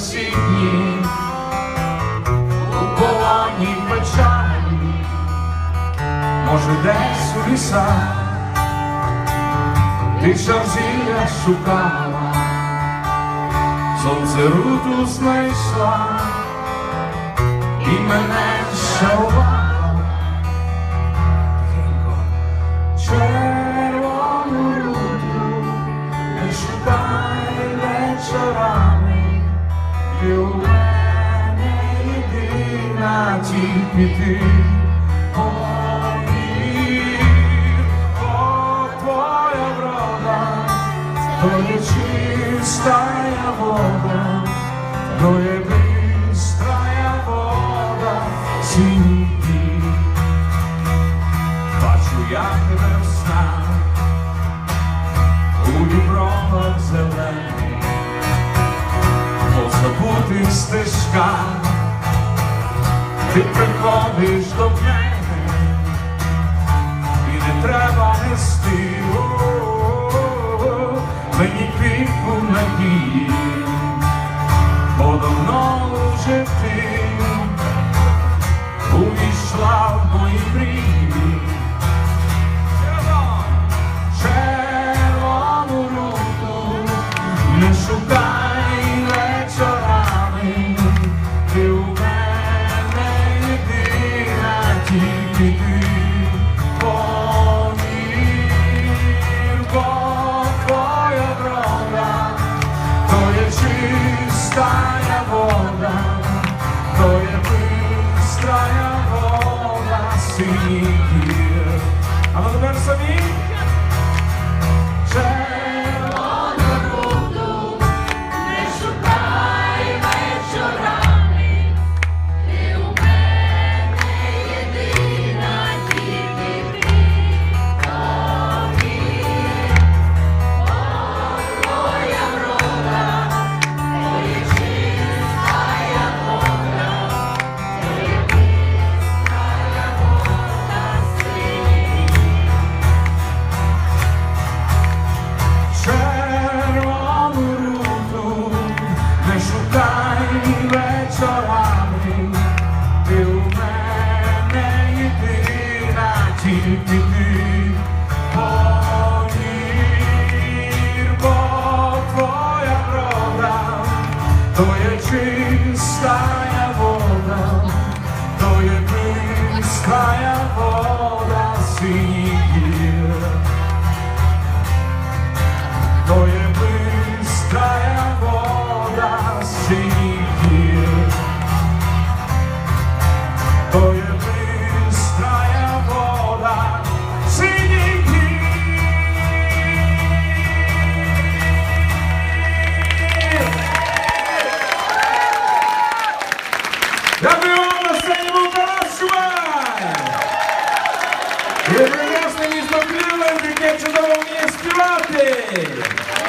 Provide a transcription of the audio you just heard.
всі дні, у полоні печалі, може десь у лісах, ти шарзіля шукала, сонце руту знайшла, і мене. Тихенько. Червону руту не шукай вечорами, ти у мене єдина тільки ти. Чистая вода, то є пристая вода, синій забутих стежках, ти приходиш до мене, і не треба нести о-о-о, мені піку надії, бо давно вже ти увійшла в мої мрії. seguinte. Alô, Roberto Samir. Єдина тільки Chile.